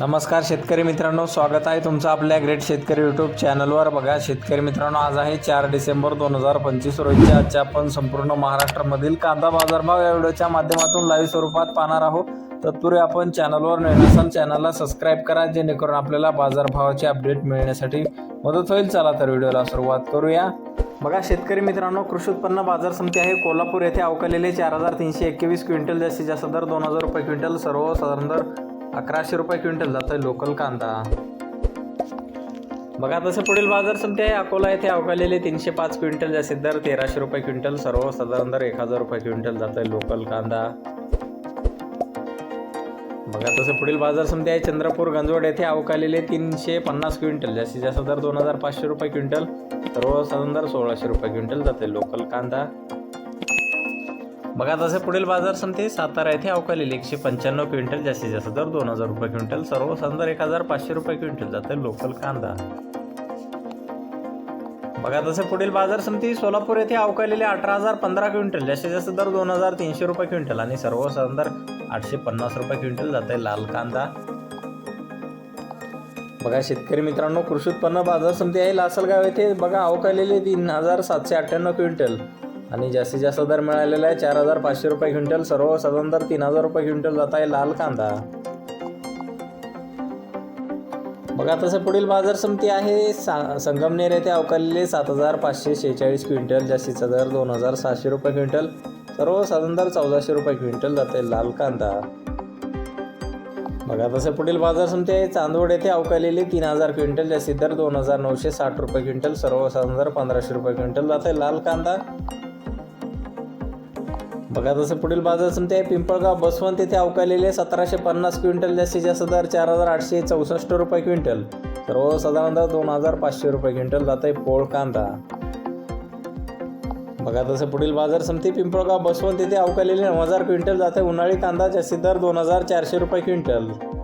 नमस्कार शेतकरी मित्रांनो स्वागत आहे तुमचं आपल्या ग्रेट शेतकरी यूट्यूब चॅनलवर बघा शेतकरी मित्रांनो आज आहे चार डिसेंबर दोन हजार पंचवीस रोजी. आजच्या आपण संपूर्ण महाराष्ट्रामधील कांदा बाजारभाव या व्हिडिओच्या माध्यमातून लाईव्ह स्वरूपात पाहणार आहोत. तत्पूर्वी आपण चॅनलवर नसाल चॅनलला सबस्क्राईब करा जेणेकरून आपल्याला बाजारभावाचे अपडेट मिळण्यासाठी मदत होईल. चला तर व्हिडिओला सुरुवात करूया. बघा शेतकरी मित्रांनो कृषी उत्पन्न बाजार समिती आहे. कोल्हापूर येथे अवकालेले चार हजार तीनशे एकवीस क्विंटल जास्तीत जास्त दर दोन हजार रुपये क्विंटल सर्वसाधारण दर. अकराशे रुपये क्विंटल जातो आहे लोकल कांदा. बघा तसं पुढील बाजार समिती आहे अकोला येथे अवकालेले तीनशे पाच क्विंटल जास्तीत दर तेराशे रुपये क्विंटल. सर्वसाधारण दर एक हजार रुपये क्विंटल जात आहे लोकल कांदा. बघा तसं पुढील बाजार समिती आहे चंद्रपूर गंजवड येथे अवकालेले तीनशे पन्नास क्विंटल. जास्तीत जास्त दर दोन हजार पाचशे रुपये क्विंटल. सर्वसाधारण दर सोळाशे रुपये क्विंटल जाते लोकल कांदा. बघा तसे पुढील बाजार समिती सातारा येथे अवकालेले एकशे पंच्याण्णव क्विंटल जास्तीत जास्त दर दोन हजार रुपये क्विंटल सर्वसाधारण दर एक हजार पाचशे रुपये क्विंटल जाते लोकल कांदा. बघा तसे पुढील बाजार समिती सोलापूर येथे अवकालेले अठरा हजार पंधरा क्विंटल जास्तीत जास्त दर दोन हजार तीनशे रुपये क्विंटल आणि सर्वसाधारण दर आठशे पन्नास रुपये क्विंटल जाते लाल कांदा. बघा शेतकरी मित्रांनो कृषी उत्पन्न बाजार समिती आहे लासलगाव येथे. बघा अवकालेले तीन हजार सातशे अठ्ठ्याण्णव क्विंटल. आणि जास्तीत जास्त दर मिळालेला आहे चार हजार पाचशे रुपये क्विंटल सर्वसाधारण दर तीन हजार रुपये क्विंटल जात आहे लाल कांदा. बघा तसं पुढील बाजार समिती आहे. सा संगमनेर येथे अवकालेले सात हजार पाचशे शेहेचाळीस क्विंटल जास्तीचा दर दोन हजार सहाशे रुपये क्विंटल सर्वसाधारण दर चौदाशे रुपये क्विंटल जाते लाल कांदा. बघा तसं पुढील बाजार समिती आहे. चांदवड येथे अवकालेले तीन हजार क्विंटल जास्तीत दर दोन हजार नऊशे साठ रुपये क्विंटल सर्वसाधारण दर पंधराशे रुपये क्विंटल जाते लाल कांदा. बघा तसं पुढील बाजार समिती पिंपळगाव बसवंत येथे अवकालेले सतराशे पन्नास क्विंटल जास्तीत जास्त दर चार हजार आठशे चौसष्ट रुपये क्विंटल. सर्वसाधारण दर दोन हजार पाचशे रुपये क्विंटल जात आहे पोळ कांदा. बघा तसं पुढील बाजार समिती पिंपळगाव बसवंत येथे अवकालेले नऊ हजार क्विंटल जाते उन्हाळी कांदा जास्तीत दर दोन हजार चारशे रुपये क्विंटल.